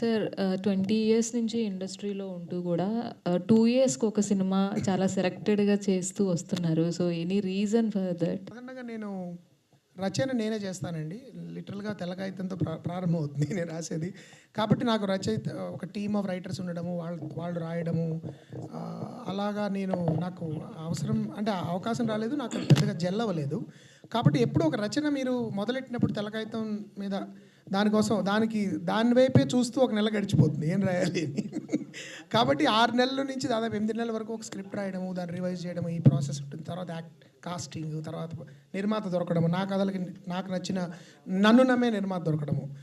Sir twenty years నుంచి ఇండస్ట్రీలో ఉంటూ కూడా టూ ఇయర్స్కి ఒక సినిమా చాలా సెలెక్టెడ్గా చేస్తూ వస్తున్నారు. So any reason for that? నేను రచన నేనే చేస్తానండి. లిటరల్గా తెల్లకాగితంతో ప్రా ప్రారంభమవుతుంది నేను రాసేది. కాబట్టి నాకు రచయిత ఒక టీమ్ ఆఫ్ రైటర్స్ ఉండడము వాళ్ళు వాళ్ళు రాయడము అలాగా నేను నాకు అవసరం అంటే అవకాశం రాలేదు నాకు పెద్దగా జల్లవలేదు కాబట్టి ఎప్పుడు ఒక రచన మీరు మొదలెట్టినప్పుడు తెల్లకాగితం మీద దానికోసం దానికి దాని వైపే చూస్తూ ఒక నెల గడిచిపోతుంది. ఏం రాయాలి అని. కాబట్టి ఆరు నెలల నుంచి దాదాపు ఎనిమిది నెలల వరకు ఒక స్క్రిప్ట్ రాయడము దాన్ని రివైజ్ చేయడం ఈ ప్రాసెస్ ఉంటుంది. తర్వాత యాక్ట్ కాస్టింగ్ తర్వాత నిర్మాత దొరకడము. నా కథలకి నాకు నచ్చిన నన్ను నమ్మే నిర్మాత దొరకడము.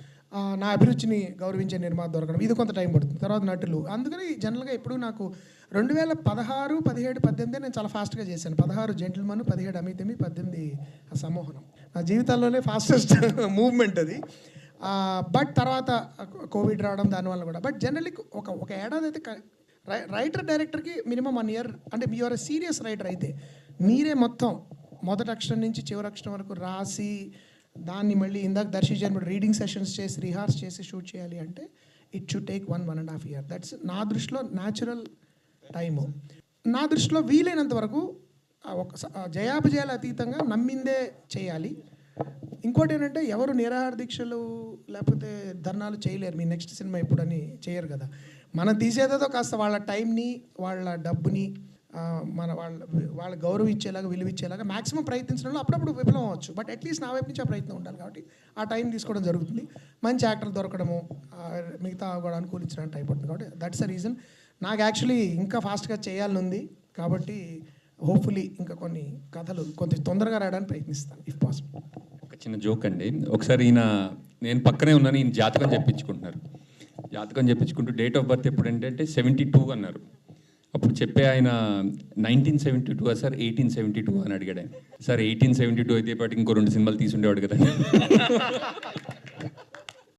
నా అభిరుచిని గౌరవించే నిర్మాత దొరకడం. ఇది కొంత టైం పడుతుంది. తర్వాత నటులు. అందుకని జనరల్గా ఎప్పుడు నాకు రెండు వేల పదహారు పదిహేడు పద్దెనిమిది నేను చాలా ఫాస్ట్గా చేశాను. పదహారు జెంటిల్మన్ పదిహేడు అమితమి పద్దెనిమిది ఆ సమ్మోహనం నా జీవితాల్లోనే ఫాస్టెస్ట్ మూవ్మెంట్ అది. బట్ తర్వాత కోవిడ్ రావడం దానివల్ల కూడా. బట్ జనరల్లీ ఒక ఒక ఏడాది అయితే రై- రైటర్ డైరెక్టర్కి మినిమం వన్ ఇయర్ అంటే మీ ఆర్ సీరియస్ రైటర్ అయితే మీరే మొత్తం మొదటి అక్షరం నుంచి చివరి అక్షరం వరకు రాసి దాన్ని మళ్ళీ ఇందాక దర్శించిన రీడింగ్ సెషన్స్ చేసి రిహార్స్ చేసి షూట్ చేయాలి అంటే it should take one one and half year that's నా దృష్టిలో న్యాచురల్ టైము నా దృష్టిలో వీలైనంత వరకు ఒక స- అతీతంగా నమ్మిందే చేయాలి. ఇంకోటి ఏంటంటే ఎవరు నిరాహార దీక్షలు లేకపోతే ధర్నాలు చేయలేరు. మీ నెక్స్ట్ సినిమా ఎప్పుడని చేయరు కదా. మనం తీసేదేదో కాస్త వాళ్ళ టైంని వాళ్ళ డబ్బుని మన వాళ్ళ వాళ్ళ గౌరవం ఇచ్చేలాగా విలువ ఇచ్చేలాగా మాక్సిమం ప్రయత్నించడంలో అప్పుడప్పుడు విఫలం అవ్వచ్చు. బట్ అట్లీస్ట్ నా వైపు నుంచి ఆ ప్రయత్నం ఉండాలి కాబట్టి ఆ టైం తీసుకోవడం జరుగుతుంది. మంచి యాక్టర్ దొరకడము మిగతా కూడా అనుకూలించడానికి అయిపోతుంది కాబట్టి దట్స్ అ రీజన్ నాకు యాక్చువల్లీ ఇంకా ఫాస్ట్గా చేయాలని ఉంది కాబట్టి హోప్ఫుల్లీ ఇంకా కొన్ని కథలు కొంచెం తొందరగా రాయడానికి ప్రయత్నిస్తాను ఇఫ్ పాసిబుల్ చిన్న జోక్ అండి. ఒకసారి ఈయన నేను పక్కనే ఉన్నాను ఈయన జాతకం చెప్పించుకుంటున్నారు. జాతకం చెప్పించుకుంటూ డేట్ ఆఫ్ బర్త్ ఎప్పుడు ఏంటంటే సెవెంటీ టూ అన్నారు. అప్పుడు చెప్పే ఆయన nineteen seventy two sir? Eighteen seventy two అని అడిగాడు ఆయన. సార్ ఎయిటీన్ సెవెంటీ టూ అయితే పాటు ఇంకో రెండు సినిమాలు తీసుండేవాడు కదా